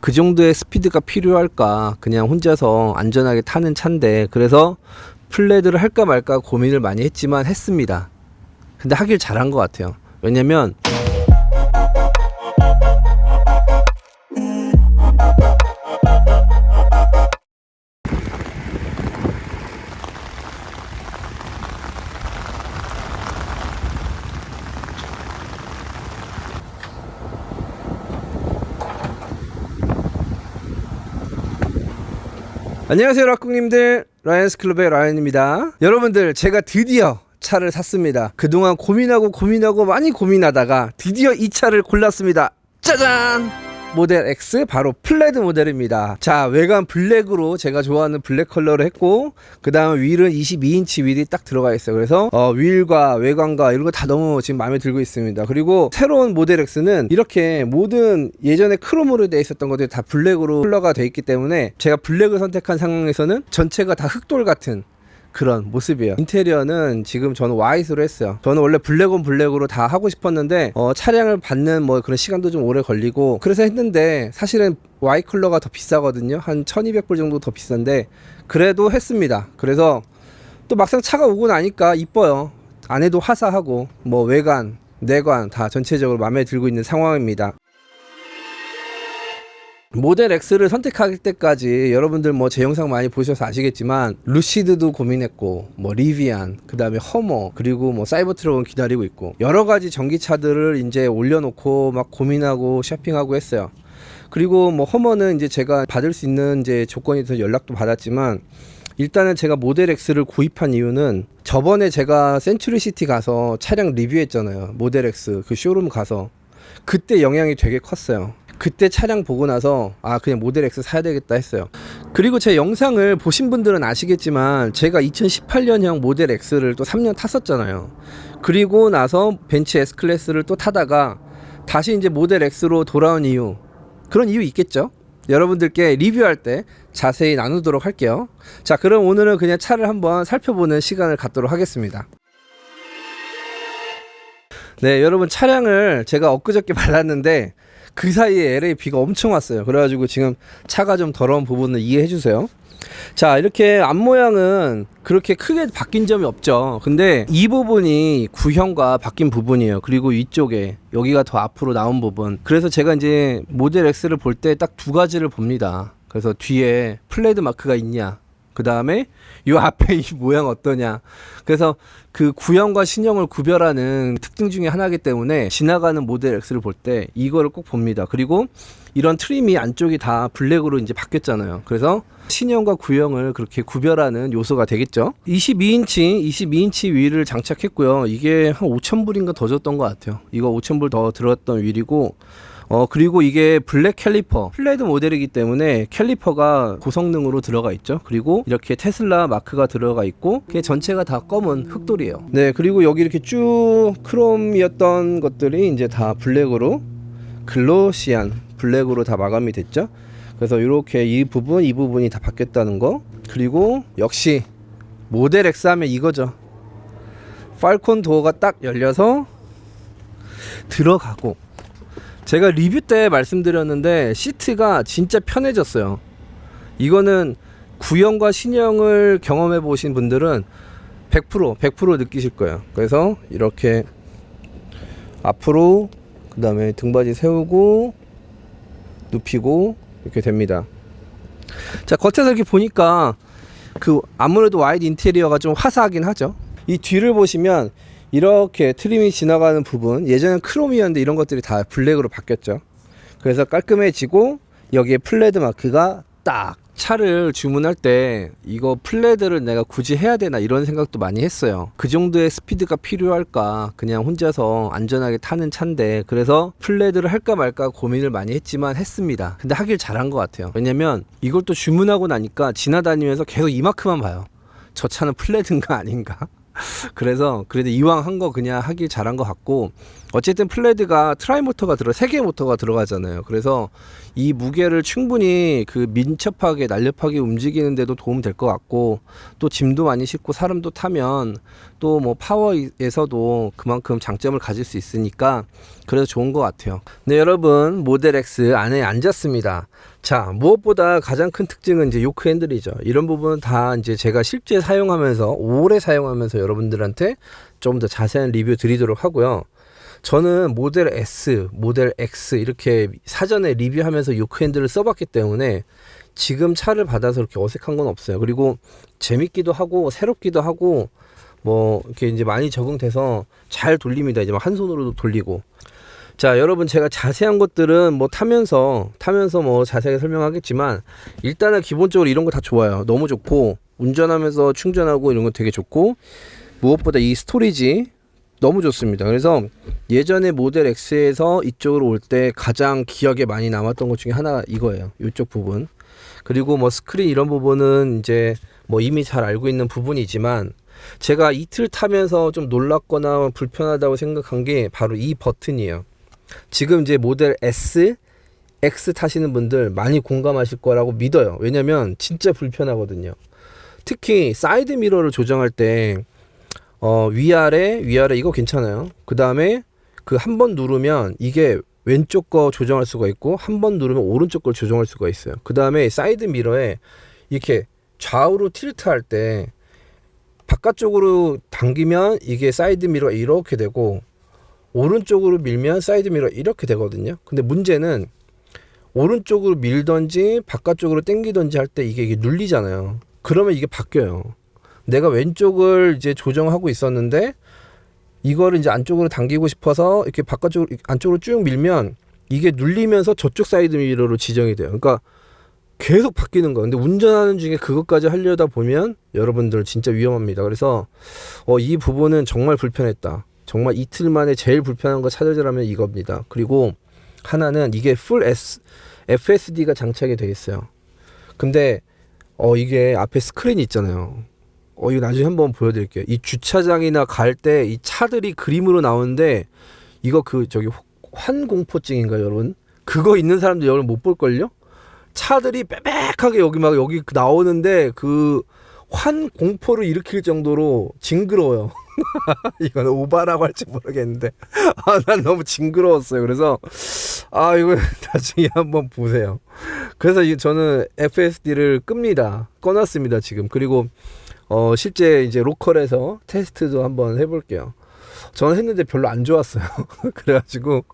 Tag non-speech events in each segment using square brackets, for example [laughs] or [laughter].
그 정도의 스피드가 필요할까? 그냥 혼자서 안전하게 타는 차인데 그래서 플레드를 할까 말까 고민을 많이 했지만 했습니다. 근데 하길 잘한 것 같아요. 왜냐면 안녕하세요 락국님들. 라이언스 클럽의 라이언입니다. 여러분들 제가 드디어 차를 샀습니다. 그동안 고민하고 고민하고 많이 고민하다가 드디어 이 차를 골랐습니다. 짜잔 모델 X 바로 플레드 모델입니다. 자 외관 블랙으로 제가 좋아하는 블랙 컬러로 했고 그 다음 휠은 22인치 휠이 딱 들어가 있어요. 그래서 어, 휠과 외관과 이런 거 다 너무 지금 마음에 들고 있습니다. 그리고 새로운 모델 X는 이렇게 모든 예전에 크롬으로 되어 있었던 것들이 다 블랙으로 컬러가 되어 있기 때문에 제가 블랙을 선택한 상황에서는 전체가 다 흑돌 같은 그런 모습이에요. 인테리어는 지금 저는 와이스로 했어요. 저는 원래 블랙온 블랙으로 다 하고 싶었는데 어, 차량을 받는 뭐 그런 시간도 좀 오래 걸리고 그래서 했는데 사실은 와이 컬러가 더 비싸거든요. 한 1200불 정도 더 비싼데 그래도 했습니다. 그래서 또 막상 차가 오고 나니까 이뻐요. 안에도 화사하고 뭐 외관, 내관 다 전체적으로 마음에 들고 있는 상황입니다. 모델 X를 선택할 때까지 여러분들 뭐 제 영상 많이 보셔서 아시겠지만 루시드도 고민했고 뭐 리비안 그다음에 허머 그리고 뭐 사이버 트럭은 기다리고 있고 여러 가지 전기차들을 이제 올려놓고 막 고민하고 쇼핑하고 했어요. 그리고 뭐 허머는 이제 제가 받을 수 있는 이제 조건이 더 연락도 받았지만 일단은 제가 모델 X를 구입한 이유는 저번에 제가 센츄리 시티 가서 차량 리뷰했잖아요. 모델 X 그 쇼룸 가서 그때 영향이 되게 컸어요. 그때 차량 보고 나서 아 그냥 모델 X 사야 되겠다 했어요. 그리고 제 영상을 보신 분들은 아시겠지만 제가 2018년형 모델 X를 또 3년 탔었잖아요. 그리고 나서 벤츠 S 클래스를 또 타다가 다시 이제 모델 X로 돌아온 이유 그런 이유 있겠죠? 여러분들께 리뷰할 때 자세히 나누도록 할게요. 자, 그럼 오늘은 그냥 차를 한번 살펴보는 시간을 갖도록 하겠습니다. 네, 여러분 차량을 제가 엊그저께 [laughs] 받았는데 그 사이에 LA 비가 엄청 왔어요. 그래가지고 지금 차가 좀 더러운 부분을 이해해 주세요. 자, 이렇게 앞모양은 그렇게 크게 바뀐 점이 없죠. 근데 이 부분이 구형과 바뀐 부분이에요. 그리고 위쪽에 여기가 더 앞으로 나온 부분. 그래서 제가 이제 모델 X를 볼 때 딱 두 가지를 봅니다. 그래서 뒤에 플레드 마크가 있냐. 그 다음에 요 앞에 이 모양 어떠냐. 그래서 그 구형과 신형을 구별하는 특징 중에 하나이기 때문에 지나가는 모델 X를 볼 때 이거를 꼭 봅니다. 그리고 이런 트림이 안쪽이 다 블랙으로 이제 바뀌었잖아요. 그래서 신형과 구형을 그렇게 구별하는 요소가 되겠죠. 22인치, 22인치 휠을 장착했고요. 이게 한 5,000불인가 더 줬던 것 같아요. 이거 5,000불 더 들었던 휠이고, 어, 그리고 이게 블랙 캘리퍼, 플레드 모델이기 때문에 캘리퍼가 고성능으로 들어가 있죠. 그리고 이렇게 테슬라 마크가 들어가 있고, 그게 전체가 다 검은 흑돌이에요. 네, 그리고 여기 이렇게 쭉 크롬이었던 것들이 이제 다 블랙으로 글로시안 블랙으로 다 마감이 됐죠. 그래서 이렇게 이 부분, 이 부분이 다 바뀌었다는 거. 그리고 역시 모델 X 하면 이거죠. 팔콘 도어가 딱 열려서 들어가고 제가 리뷰 때 말씀드렸는데 시트가 진짜 편해졌어요. 이거는 구형과 신형을 경험해 보신 분들은 100% 100% 느끼실 거예요. 그래서 이렇게 앞으로 그다음에 등받이 세우고 눕히고 이렇게 됩니다. 자 겉에서 이렇게 보니까 그 아무래도 와이드 인테리어가 좀 화사하긴 하죠. 이 뒤를 보시면 이렇게 트림이 지나가는 부분 예전엔 크롬이었는데 이런 것들이 다 블랙으로 바뀌었죠. 그래서 깔끔해지고 여기에 플레드 마크가 딱 차를 주문할 때 이거 플레드를 내가 굳이 해야 되나 이런 생각도 많이 했어요. 그 정도의 스피드가 필요할까? 그냥 혼자서 안전하게 타는 차인데 그래서 플레드를 할까 말까 고민을 많이 했지만 했습니다. 근데 하길 잘한 것 같아요. 왜냐면 이걸 또 주문하고 나니까 지나다니면서 계속 이마크만 봐요. 저 차는 플레드인가 아닌가? [laughs] 그래서 그래도 이왕 한 거 그냥 하길 잘한 것 같고 어쨌든 플레드가 트라이 모터가 들어 세 개 모터가 들어가잖아요. 그래서 이 무게를 충분히 그 민첩하게 날렵하게 움직이는데도 도움 될 것 같고 또 짐도 많이 싣고 사람도 타면 또 뭐 파워에서도 그만큼 장점을 가질 수 있으니까 그래서 좋은 것 같아요. 네, 여러분 모델 X 안에 앉았습니다. 자, 무엇보다 가장 큰 특징은 이제 요크 핸들이죠. 이런 부분은 다 이제 제가 실제 사용하면서 오래 사용하면서 여러분들한테 좀 더 자세한 리뷰 드리도록 하고요. 저는 모델 S, 모델 X 이렇게 사전에 리뷰하면서 요크 핸들을 써봤기 때문에 지금 차를 받아서 그렇게 어색한 건 없어요. 그리고 재밌기도 하고 새롭기도 하고 뭐 이렇게 이제 많이 적응돼서 잘 돌립니다. 이제 막 한 손으로도 돌리고. 자, 여러분 제가 자세한 것들은 뭐 타면서 타면서 뭐 자세하게 설명하겠지만 일단은 기본적으로 이런 거 다 좋아요. 너무 좋고 운전하면서 충전하고 이런 거 되게 좋고 무엇보다 이 스토리지 너무 좋습니다. 그래서 예전에 모델 X에서 이쪽으로 올 때 가장 기억에 많이 남았던 것 중에 하나가 이거예요. 이쪽 부분. 그리고 뭐 스크린 이런 부분은 이제 뭐 이미 잘 알고 있는 부분이지만 제가 이틀 타면서 좀 놀랍거나 불편하다고 생각한 게 바로 이 버튼이에요. 지금 이제 모델 S, X 타시는 분들 많이 공감하실 거라고 믿어요. 왜냐면 진짜 불편하거든요. 특히 사이드 미러를 조정할 때 어, 위아래 위아래 이거 괜찮아요. 그 다음에 그 한 번 누르면 이게 왼쪽 거 조정할 수가 있고 한 번 누르면 오른쪽 걸 조정할 수가 있어요. 그 다음에 사이드 미러에 이렇게 좌우로 틸트 할 때 바깥쪽으로 당기면 이게 사이드 미러 이렇게 되고 오른쪽으로 밀면 사이드 미러 이렇게 되거든요. 근데 문제는 오른쪽으로 밀던지 바깥쪽으로 당기던지 할 때 이게, 이게 눌리잖아요. 그러면 이게 바뀌어요. 내가 왼쪽을 이제 조정하고 있었는데 이거를 이제 안쪽으로 당기고 싶어서 이렇게 바깥쪽으로 안쪽으로 쭉 밀면 이게 눌리면서 저쪽 사이드 미러로 지정이 돼요. 그러니까 계속 바뀌는 거예요. 근데 운전하는 중에 그것까지 하려다 보면 여러분들 진짜 위험합니다. 그래서 어, 이 부분은 정말 불편했다. 정말 이틀 만에 제일 불편한 거 찾으라면 이겁니다. 그리고 하나는 이게 풀 S, FSD가 장착이 되어 있어요. 근데 어 이게 앞에 스크린이 있잖아요. 어 이거 나중에 한번 보여드릴게요. 이 주차장이나 갈 때 이 차들이 그림으로 나오는데 이거 그 저기 환공포증인가요, 여러분? 그거 있는 사람들 여러분 못 볼 걸요? 차들이 빽빽하게 여기 막 여기 나오는데 그 환공포를 일으킬 정도로 징그러워요. [laughs] [laughs] 이건 오바라고 할지 모르겠는데 [laughs] 아 난 너무 징그러웠어요. 그래서 아 이거 [laughs] 나중에 한번 보세요. 그래서 이 저는 FSD를 끕니다. 꺼놨습니다 지금. 그리고 어 실제 이제 로컬에서 테스트도 한번 해볼게요. 저는 했는데 별로 안 좋았어요. 그래가지고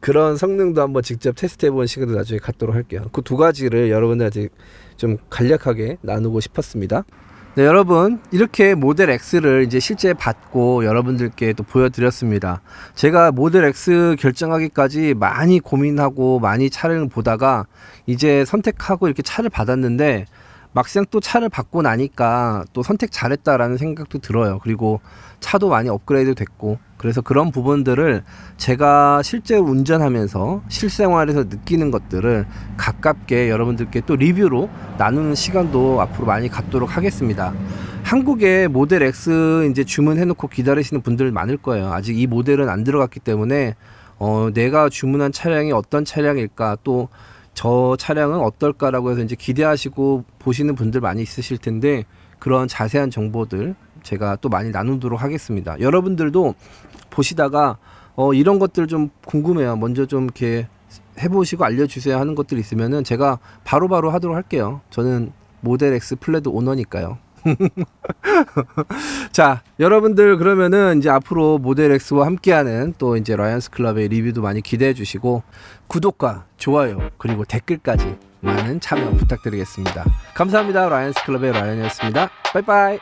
그런 성능도 한번 직접 테스트해본 시간도 나중에 갖도록 할게요. 그 두 가지를 여러분들한테 좀 간략하게 나누고 싶었습니다. 네, 여러분 이렇게 모델 X를 이제 실제 받고 여러분들께 또 보여드렸습니다. 제가 모델 X 결정하기까지 많이 고민하고 많이 차를 보다가 이제 선택하고 이렇게 차를 받았는데 막상 또 차를 받고 나니까 또 선택 잘했다라는 생각도 들어요. 그리고 차도 많이 업그레이드 됐고 그래서 그런 부분들을 제가 실제 운전하면서 실생활에서 느끼는 것들을 가깝게 여러분들께 또 리뷰로 나누는 시간도 앞으로 많이 갖도록 하겠습니다. 한국에 모델 X 이제 주문해놓고 기다리시는 분들 많을 거예요. 아직 이 모델은 안 들어갔기 때문에 어, 내가 주문한 차량이 어떤 차량일까 또 저 차량은 어떨까라고 해서 이제 기대하시고 보시는 분들 많이 있으실 텐데 그런 자세한 정보들 제가 또 많이 나누도록 하겠습니다. 여러분들도 보시다가 어, 이런 것들 좀 궁금해요. 먼저 좀 이렇게 해보시고 알려주세요 하는 것들 있으면은 제가 바로바로 바로 하도록 할게요. 저는 모델 X 플레드 오너니까요. [laughs] 자, 여러분들 그러면은 이제 앞으로 모델 X와 함께하는 또 이제 라이언스 클럽의 리뷰도 많이 기대해 주시고 구독과 좋아요 그리고 댓글까지 많은 참여 부탁드리겠습니다. 감사합니다. 라이언스 클럽의 라이언이었습니다. 빠이빠이.